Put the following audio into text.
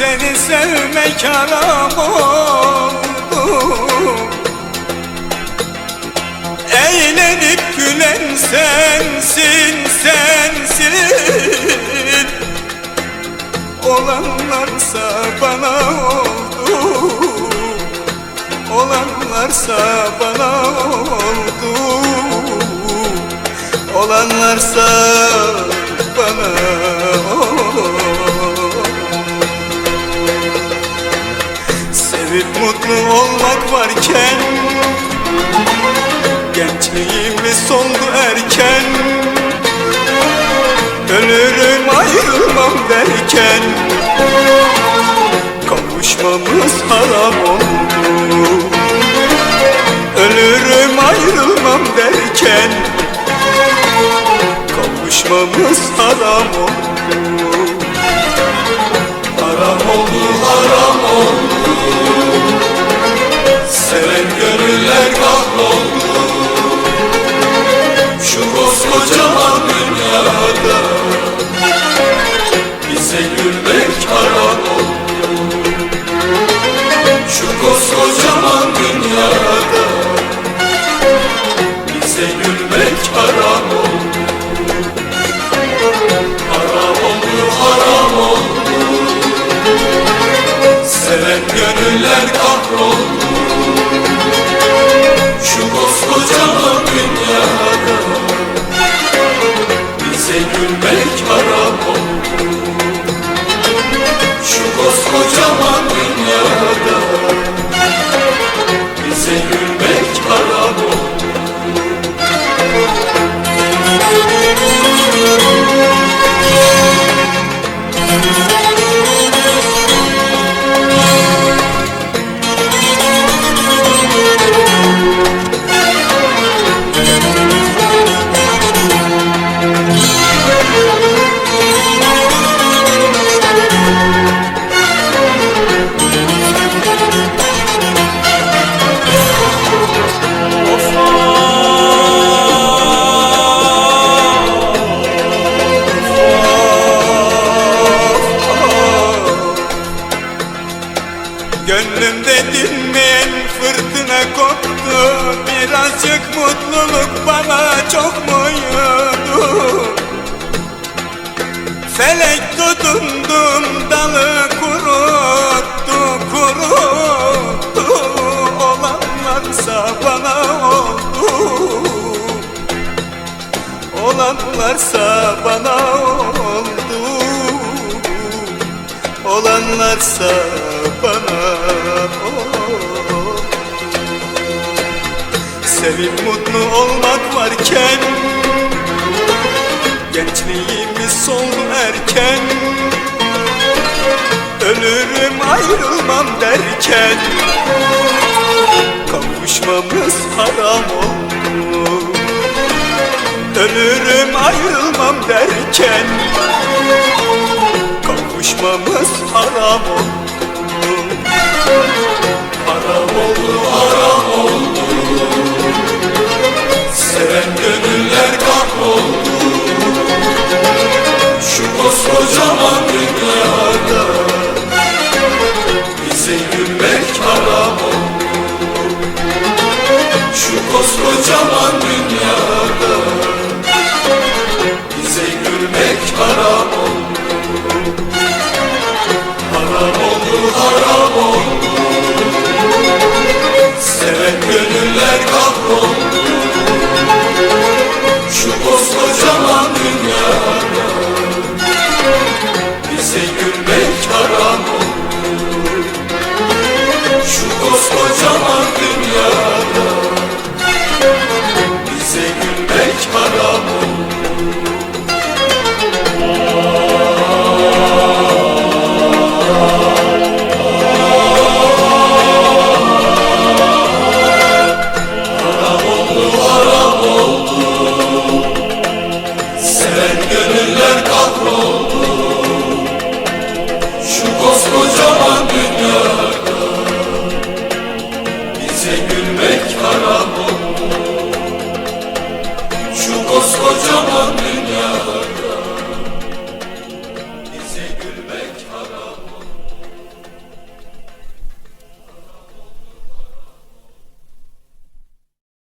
Seni sevmek haram oldu. Eğlenip gülen sensin sensin. Olanlarsa bana oldu. Olanlarsa bana oldu. Olanlarsa bana. Sevip mutlu olmak varken Gençliğimiz soldu erken. Ölürüm ayrılmam derken Kavuşmamız haram Kavuşmamız haram oldu. Haram oldu, haram oldu. Seven gönüller kahroldu. Şu koskocaman dünyada Bize gülmek haram oldu. Şu koskocaman Bize gülmek bana oldu. Olanlarsa bana oldu. Olanlarsa bana oldu. Sevip mutlu olmak varken Gençliğimiz soldu erken Ölürüm ayrılmam derken Kavuşmamız haram oldu. Ölürüm ayrılmam derken Kavuşmamız haram oldu. Haram oldu, haram oldu. Seven gönüller kahroldu. Şu koskocaman dünyada Bize gülmek haram oldu. oldu Şu koskocaman dünya.